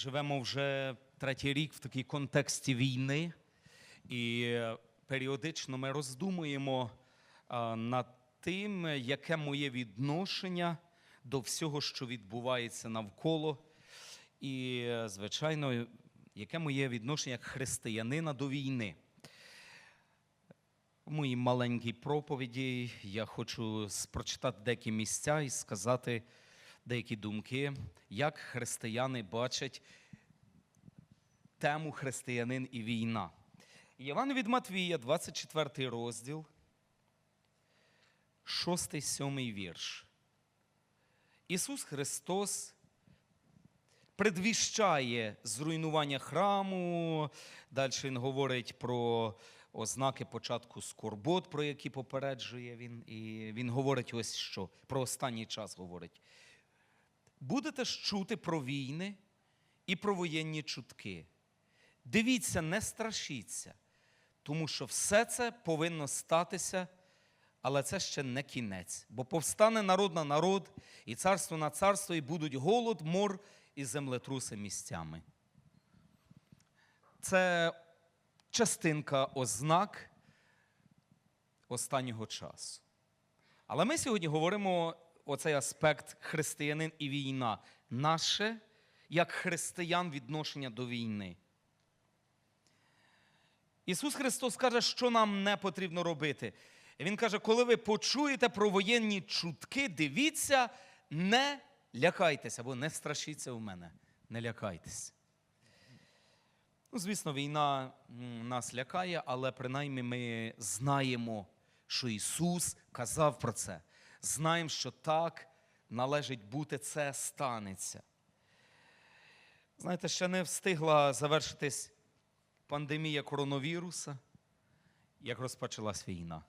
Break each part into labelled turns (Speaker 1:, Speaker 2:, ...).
Speaker 1: живемо вже третій рік в такій контексті війни, і е, періодично ми роздумуємо над тим, яке моє відношення до всього, що відбувається навколо. І, е, звичайно, яке моє відношення як християнина до війни. В моїй маленькій проповіді я хочу прочитати деякі місця і сказати деякі думки, як християни бачать тему християнин і війна. Єван від Матвія, 24 розділ, 6-7 вірш. Ісус Христос предвіщає зруйнування храму. Далі він говорить про ознаки початку скорбот, про які попереджує він. І він говорить ось що, про останній час говорить. Будете ж чути про війни і про воєнні чутки. Дивіться, не страшіться, тому що все це повинно статися, але це ще не кінець. Бо повстане народ на народ, і царство на царство, і будуть голод, мор і землетруси місцями. Це частинка ознак останнього часу. Але ми сьогодні говоримо оцей аспект християнин і війна. Наше, як християн, відношення до війни. Ісус Христос каже, що нам не потрібно робити. Він каже, коли ви почуєте про воєнні чутки, дивіться, не лякайтеся, або не страшіться у мене, не лякайтеся. Ну, звісно, війна нас лякає, але принаймні ми знаємо, що Ісус казав про це. Знаємо, що так належить бути, це станеться. Знаєте, ще не встигла завершитись пандемія коронавіруса, як розпочалась війна.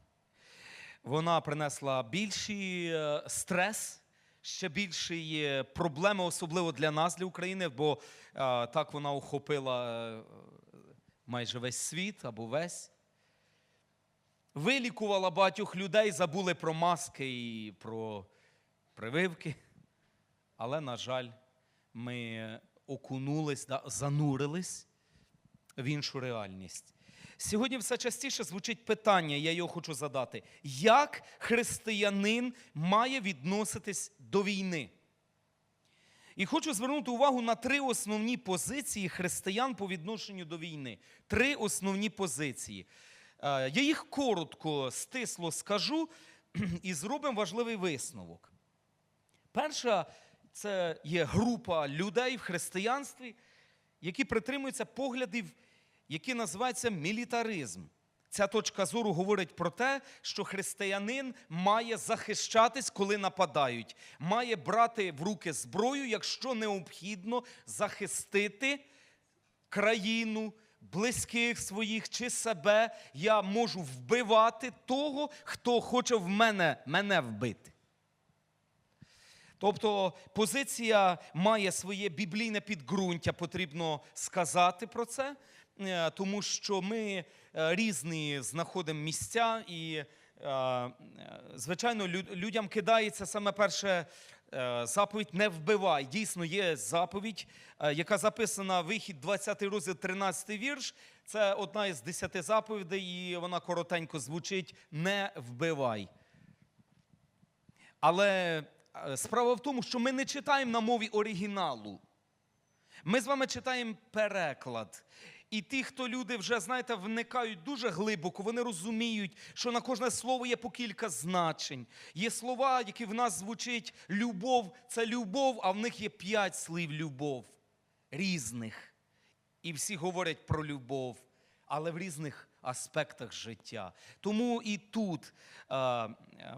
Speaker 1: Вона принесла більший е, стрес, ще більші проблеми, особливо для нас, для України, бо е, так вона охопила е, майже весь світ або весь. Вилікувала багатьох людей, забули про маски і про прививки. Але, на жаль, ми окунулись, занурились в іншу реальність. Сьогодні все частіше звучить питання, я його хочу задати: як християнин має відноситись до війни? І хочу звернути увагу на три основні позиції християн по відношенню до війни. Три основні позиції. Е, Я їх коротко, стисло скажу і зробимо важливий висновок. Перша це є група людей в християнстві, які притримуються поглядів, які називаються мілітаризм. Ця точка зору говорить про те, що християнин має захищатись, коли нападають, має брати в руки зброю, якщо необхідно захистити країну, близьких своїх чи себе. Я можу вбивати того, хто хоче в мене, мене вбити. Тобто позиція має своє біблійне підґрунтя, потрібно сказати про це, е, тому що ми е, різні знаходимо місця, і, е, звичайно, людям кидається саме перше заповідь не вбивай. Дійсно, є заповідь, е, яка записана вихід 20 розділ, 13 вірш. Це одна із 10 заповідей, і вона коротенько звучить: не вбивай. Але е, справа в тому, що ми не читаємо на мові оригіналу. Ми з вами читаємо переклад. І ті, хто люди вже, знаєте, вникають дуже глибоко, вони розуміють, що на кожне слово є по кілька значень. Є слова, які в нас звучать любов це любов, а в них є п'ять слів любов різних. І всі говорять про любов, але в різних аспектах життя. Тому і тут е, е,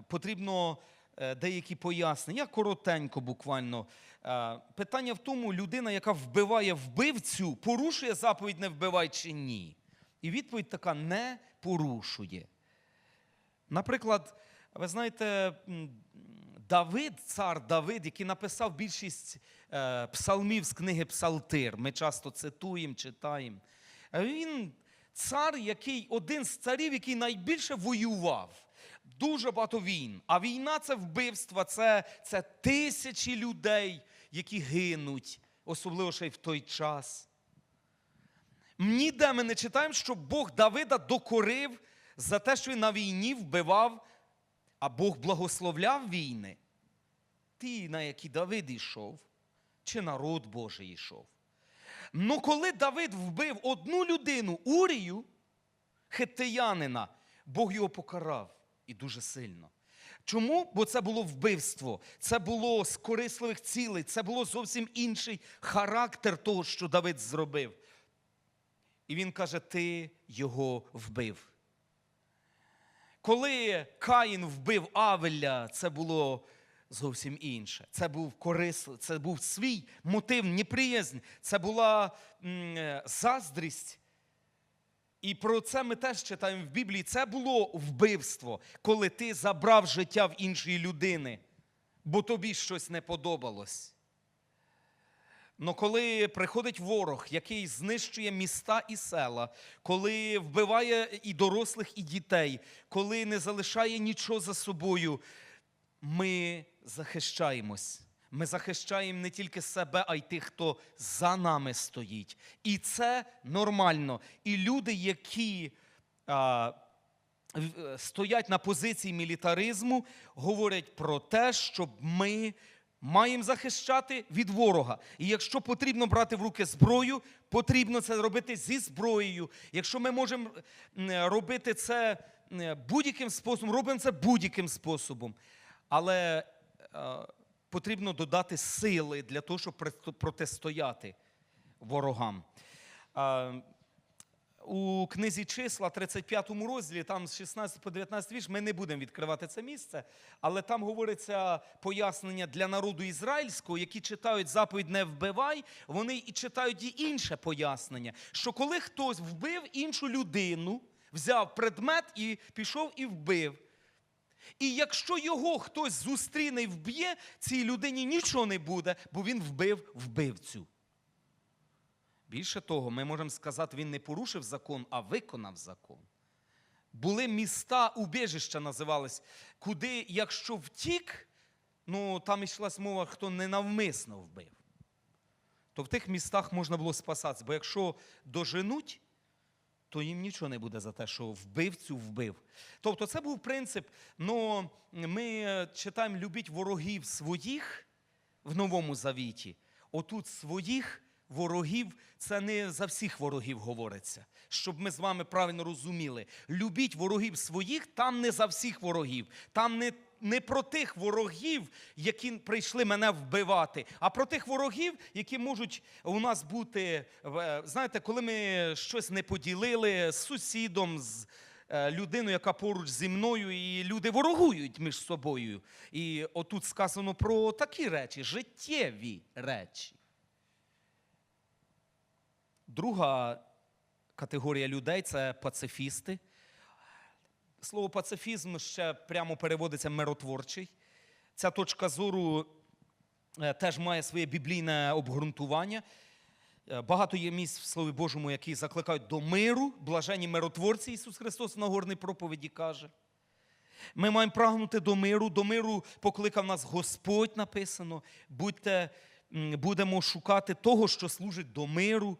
Speaker 1: потрібно деякі пояснення. Я коротенько буквально. Е, питання в тому, людина, яка вбиває вбивцю, порушує заповідь не вбивай чи ні. І відповідь така не порушує. Наприклад, ви знаєте, Давид, цар Давид, який написав більшість е, псалмів з книги Псалтир, ми часто цитуємо, читаємо. Е, Він цар, який один з царів, який найбільше воював. Дуже багато війн. А війна це вбивство, це, це тисячі людей, які гинуть особливо ще й в той час. Ніде ми не читаємо, що Бог Давида докорив за те, що він на війні вбивав, а Бог благословляв війни. Ті, на які Давид йшов, чи народ Божий йшов. Ну, коли Давид вбив одну людину, Урію, хеттеянина, Бог його покарав і дуже сильно. Чому? Бо це було вбивство, це було з корисливих цілей, це було зовсім інший характер того, що Давид зробив. І він каже: Ти його вбив. Коли Каїн вбив Авеля, це було зовсім інше. Це був корисливий, це був свій мотив, неприязнь, це була м, е, заздрість. І про це ми теж читаємо в Біблії. Це було вбивство, коли ти забрав життя в іншої людини, бо тобі щось не подобалось. Но коли приходить ворог, який знищує міста і села, коли вбиває і дорослих, і дітей, коли не залишає нічого за собою, ми захищаємось. Ми захищаємо не тільки себе, а й тих, хто за нами стоїть. І це нормально. І люди, які а, стоять на позиції мілітаризму, говорять про те, щоб ми маємо захищати від ворога. І якщо потрібно брати в руки зброю, потрібно це робити зі зброєю. Якщо ми можемо робити це будь-яким способом, робимо це будь-яким способом. Але потрібно додати сили для того, щоб протистояти ворогам. У книзі числа, 35 розділі, там з 16 по 19 вірш, ми не будемо відкривати це місце, але там говориться пояснення для народу ізраїльського, які читають заповідь не вбивай, вони і читають і інше пояснення, що коли хтось вбив іншу людину, взяв предмет і пішов і вбив. І якщо його хтось зустріне і вб'є, цій людині нічого не буде, бо він вбив вбивцю. Більше того, ми можемо сказати, він не порушив закон, а виконав закон. Були міста, убіжища називались, куди, якщо втік, ну там йшлась мова, хто ненавмисно вбив. То в тих містах можна було спасатися. Бо якщо доженуть, то їм нічого не буде за те, що вбивцю вбив. Тобто це був принцип. Ну, ми читаємо любіть ворогів своїх в Новому Завіті. Отут своїх ворогів це не за всіх ворогів говориться. Щоб ми з вами правильно розуміли. Любіть ворогів своїх, там не за всіх ворогів. Там не не про тих ворогів, які прийшли мене вбивати, а про тих ворогів, які можуть у нас бути. е, Знаєте, коли ми щось не поділили з сусідом, з е, людиною, яка поруч зі мною, і люди ворогують між собою. І отут сказано про такі речі, життєві речі. Друга категорія людей це пацифісти. Слово пацифізм ще прямо переводиться миротворчий. Ця точка зору е, теж має своє біблійне обґрунтування. Е, Багато є місць в Слові Божому, які закликають до миру, блажені миротворці Ісус Христос в Нагорній проповіді каже. Ми маємо прагнути до миру. До миру покликав нас Господь написано. Будьте, будемо шукати того, що служить до миру.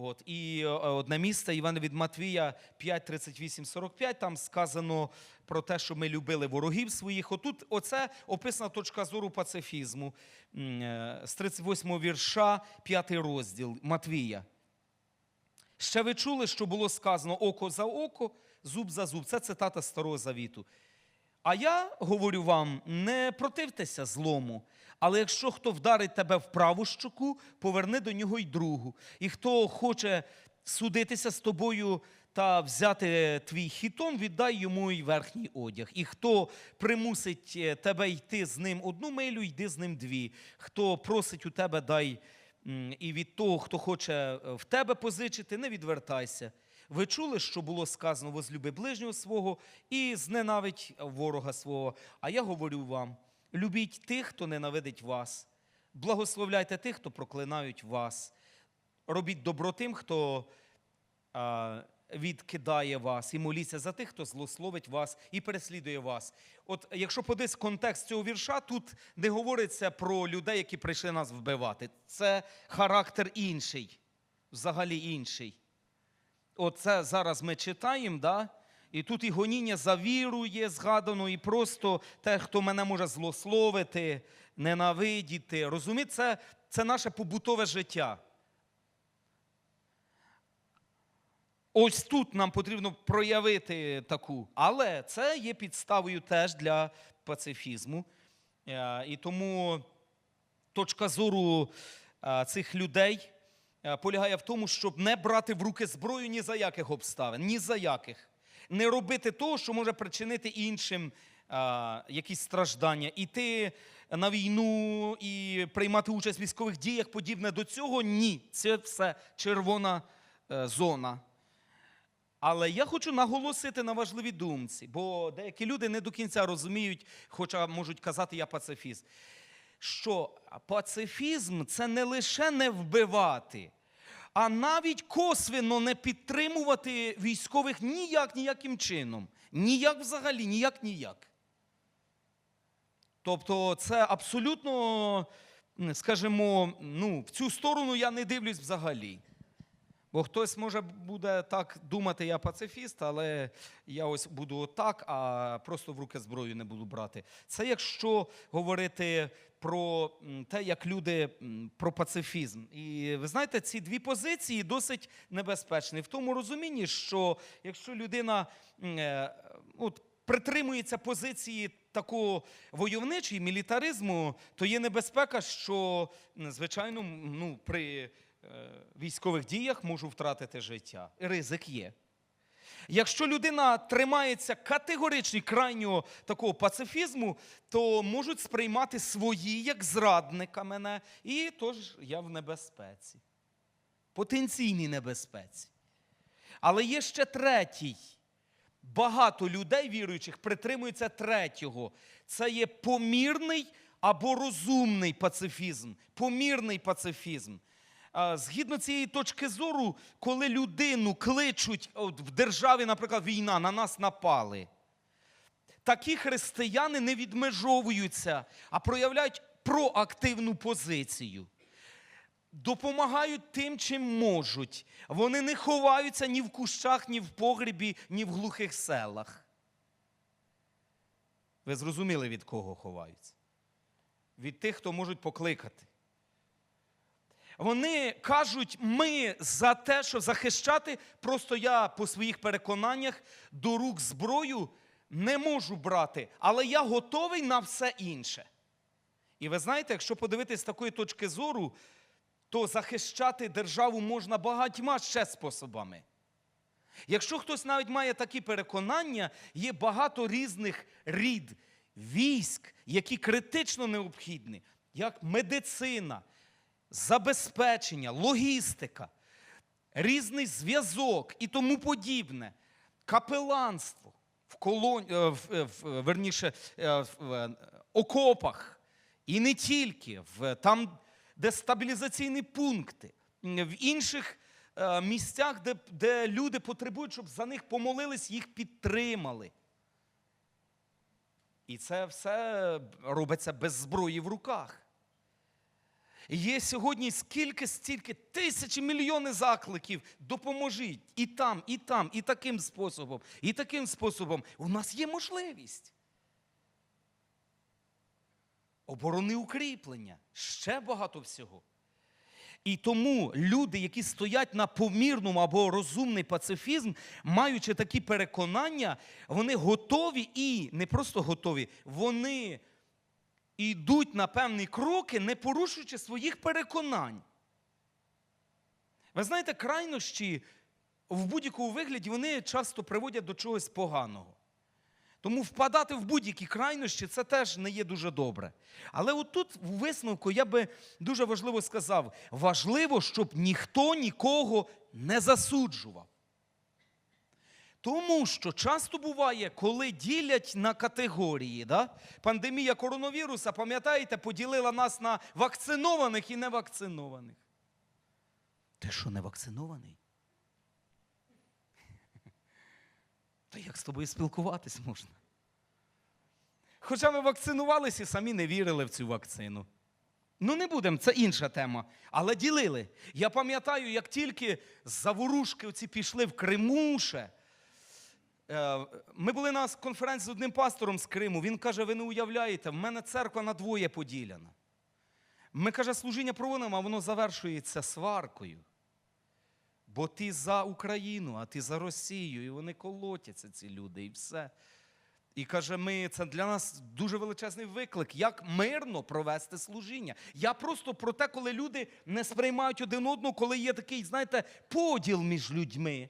Speaker 1: От, і е, одне місце Івана від Матвія 5, 38, 45, там сказано про те, що ми любили ворогів своїх. Отут оце описана точка зору пацифізму е, з 38 вірша, 5 розділ Матвія. Ще ви чули, що було сказано око за око, зуб за зуб. Це цитата Старого Завіту. А я говорю вам, не противтеся злому, але якщо хто вдарить тебе в праву щоку, поверни до нього й другу. І хто хоче судитися з тобою та взяти твій хітон, віддай йому й верхній одяг. І хто примусить е, тебе йти з ним одну милю, йди з ним дві. Хто просить у тебе, дай і від того, хто хоче е, в тебе позичити, не відвертайся. Ви чули, що було сказано возлюби ближнього свого і зненавидь ворога свого. А я говорю вам: любіть тих, хто ненавидить вас, благословляйте тих, хто проклинають вас. Робіть добро тим, хто а, відкидає вас, і моліться за тих, хто злословить вас і переслідує вас. От якщо подивись контекст цього вірша, тут не говориться про людей, які прийшли нас вбивати. Це характер інший, взагалі інший. Оце зараз ми читаємо, да? І тут і гоніння за віру є згадано, і просто те, хто мене може злословити, ненавидіти. Розумієте, це, це наше побутове життя. Ось тут нам потрібно проявити таку. Але це є підставою теж для пацифізму. Е, І тому точка зору е, цих людей е, полягає в тому, щоб не брати в руки зброю ні за яких обставин, ні за яких. Не робити того, що може причинити іншим е, якісь страждання. Іти на війну і приймати участь в військових діях, подібне до цього ні. Це все червона е, зона. Але я хочу наголосити на важливій думці, бо деякі люди не до кінця розуміють, хоча можуть казати, я пацифіст. Що пацифізм це не лише не вбивати, а навіть косвенно не підтримувати військових ніяк ніяким чином. Ніяк взагалі, ніяк ніяк. Тобто, це абсолютно, скажімо, ну, в цю сторону я не дивлюсь взагалі. Бо хтось може буде так думати, я пацифіст, але я ось буду так, а просто в руки зброю не буду брати. Це якщо говорити про те, як люди про пацифізм. І ви знаєте, ці дві позиції досить небезпечні в тому розумінні, що якщо людина е, от, притримується позиції такого войовничої мілітаризму, то є небезпека, що, звичайно, ну, при військових діях можу втратити життя. Ризик є. Якщо людина тримається категорично крайнього такого пацифізму, то можуть сприймати свої як зрадника мене, і тож я в небезпеці, потенційній небезпеці. Але є ще третій. Багато людей, віруючих, притримуються третього. Це є помірний або розумний пацифізм. Помірний пацифізм. Згідно цієї точки зору, коли людину кличуть в державі, наприклад, війна, на нас напали, такі християни не відмежовуються, а проявляють проактивну позицію. Допомагають тим, чим можуть. Вони не ховаються ні в кущах, ні в погребі, ні в глухих селах. Ви зрозуміли, від кого ховаються? Від тих, хто можуть покликати. Вони кажуть, ми за те, що захищати, просто я по своїх переконаннях до рук зброю не можу брати, але я готовий на все інше. І ви знаєте, якщо подивитись з такої точки зору, то захищати державу можна багатьма ще способами. Якщо хтось навіть має такі переконання, є багато різних рід військ, які критично необхідні, як медицина, забезпечення, логістика, різний зв'язок і тому подібне, капеланство в колон... е, в, е, в, верніше, е, в е, окопах, і не тільки, в, там, де стабілізаційні пункти, в інших місцях, де, де люди потребують, щоб за них помолились, їх підтримали. І це все робиться без зброї в руках. Є сьогодні скільки, стільки, тисячі, мільйони закликів. Допоможіть і там, і там, і таким способом, і таким способом. У нас є можливість. Оборони укріплення, ще багато всього. І тому люди, які стоять на помірному або розумний пацифізм, маючи такі переконання, вони готові і не просто готові, вони йдуть на певні кроки, не порушуючи своїх переконань. Ви знаєте, крайнощі в будь-якому вигляді вони часто приводять до чогось поганого. Тому впадати в будь-які крайнощі це теж не є дуже добре. Але отут, в висновку, я би дуже важливо сказав: важливо, щоб ніхто нікого не засуджував. Тому що часто буває, коли ділять на категорії, да? пандемія коронавіруса, пам'ятаєте, поділила нас на вакцинованих і невакцинованих. Ти що, не вакцинований? то як з тобою спілкуватись можна? Хоча ми вакцинувалися і самі не вірили в цю вакцину. Ну, не будемо, це інша тема. Але ділили. Я пам'ятаю, як тільки заворушки оці пішли в Криму ще. Е, Ми були на конференції з одним пастором з Криму. Він каже: ви не уявляєте, в мене церква на двоє поділена. Ми, каже, служіння проводимо, а воно завершується сваркою. Бо ти за Україну, а ти за Росію, і вони колотяться, ці люди, і все. І каже, ми, це для нас дуже величезний виклик, як мирно провести служіння. Я просто про те, коли люди не сприймають один одного, коли є такий, знаєте, поділ між людьми.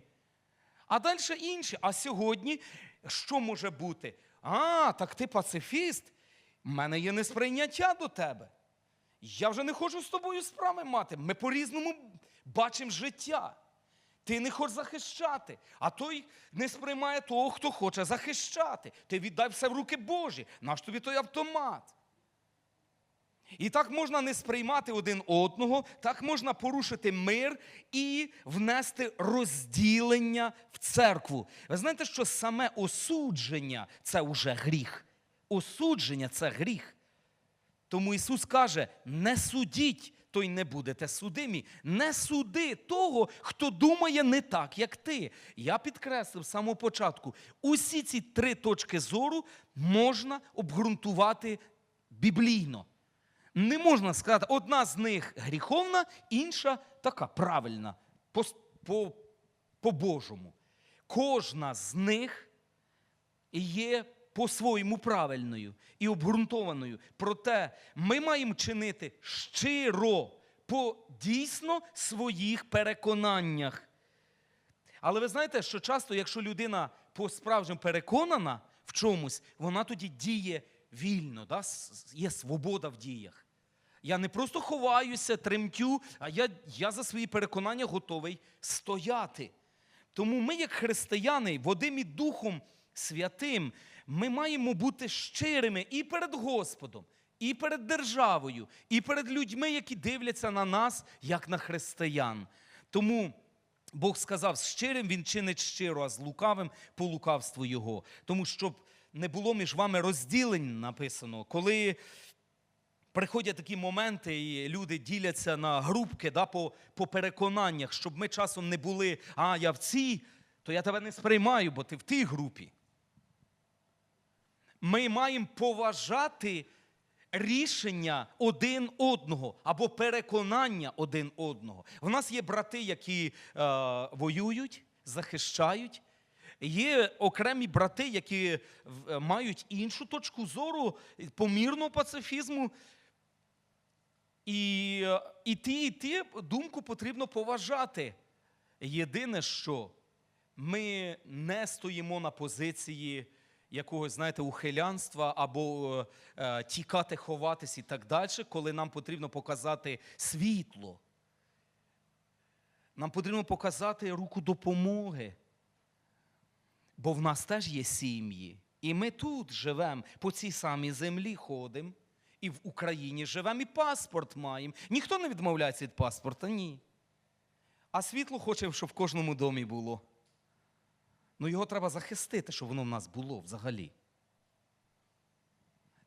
Speaker 1: А далі інші. А сьогодні що може бути? А, так ти пацифіст. У мене є несприйняття до тебе. Я вже не хочу з тобою справи мати. Ми по-різному бачимо життя. Ти не хочеш захищати, а той не сприймає того, хто хоче захищати. Ти віддай все в руки Божі. Наш тобі той автомат. І так можна не сприймати один одного, так можна порушити мир і внести розділення в церкву. Ви знаєте, що саме осудження це вже гріх. Осудження це гріх. Тому Ісус каже: не судіть, то й не будете судимі. Не суди того, хто думає не так, як ти. Я підкреслив з самого початку: усі ці три точки зору можна обґрунтувати біблійно. Не можна сказати, одна з них гріховна, інша така правильна, по, по, по-божому. Кожна з них є по-своєму правильною і обґрунтованою. Проте ми маємо чинити щиро по дійсно своїх переконаннях. Але ви знаєте, що часто, якщо людина по-справжньому переконана в чомусь, вона тоді діє вільно, да? є свобода в діях. Я не просто ховаюся, тремтю, а я, я за свої переконання готовий стояти. Тому ми, як християни, Водим і Духом Святим, ми маємо бути щирими і перед Господом, і перед державою, і перед людьми, які дивляться на нас, як на християн. Тому Бог сказав, щирим він чинить щиро, а з лукавим по лукавству його. Тому щоб не було між вами розділень написано, коли приходять такі моменти, і люди діляться на групки да, по, по переконаннях, щоб ми часом не були, а я в цій, то я тебе не сприймаю, бо ти в тій групі. Ми маємо поважати рішення один одного або переконання один одного. В нас є брати, які е, воюють, захищають. Є окремі брати, які мають іншу точку зору помірного пацифізму. І, і ті, і ті думку потрібно поважати. Єдине, що ми не стоїмо на позиції якогось, знаєте, ухилянства або е, е, тікати, ховатись і так далі, коли нам потрібно показати світло. Нам потрібно показати руку допомоги. Бо в нас теж є сім'ї. І ми тут живемо, по цій самій землі ходимо. І в Україні живемо, і паспорт маємо. Ніхто не відмовляється від паспорта, ні. А світло хоче, щоб в кожному домі було. Ну його треба захистити, щоб воно в нас було взагалі.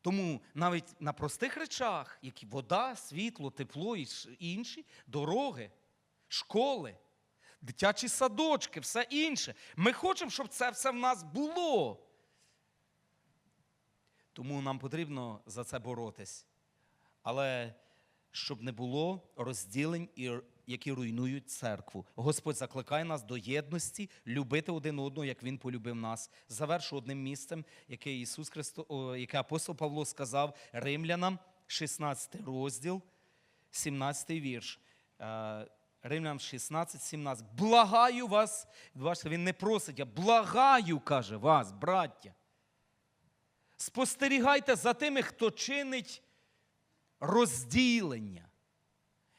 Speaker 1: Тому навіть на простих речах, які вода, світло, тепло і інші, дороги, школи, дитячі садочки, все інше. Ми хочемо, щоб це все в нас було. Тому нам потрібно за це боротись. Але щоб не було розділень, які руйнують церкву. Господь закликає нас до єдності, любити один одного, як Він полюбив нас. Завершу одним місцем, яке Ісус Христо, яке апостол Павло сказав римлянам, 16 розділ, 17 вірш. Е, Римлянам 16, 17. Благаю вас. Бачите, він не просить, а благаю, каже вас, браття. Спостерігайте за тими, хто чинить розділення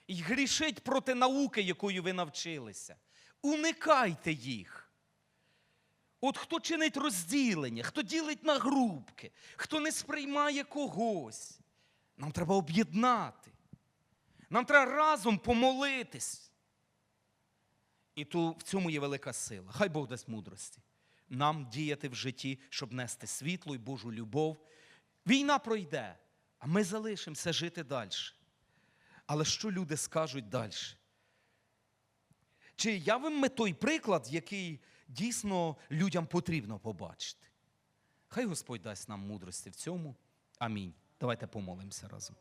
Speaker 1: і грішить проти науки, якою ви навчилися. Уникайте їх. От хто чинить розділення, хто ділить на групки, хто не сприймає когось, нам треба об'єднати. Нам треба разом помолитись. І то в цьому є велика сила. Хай Бог дасть мудрості. Нам діяти в житті, щоб нести світло і Божу любов. Війна пройде, а ми залишимося жити далі. Але що люди скажуть далі? Чи явимо ми той приклад, який дійсно людям потрібно побачити? Хай Господь дасть нам мудрості в цьому. Амінь. Давайте помолимося разом.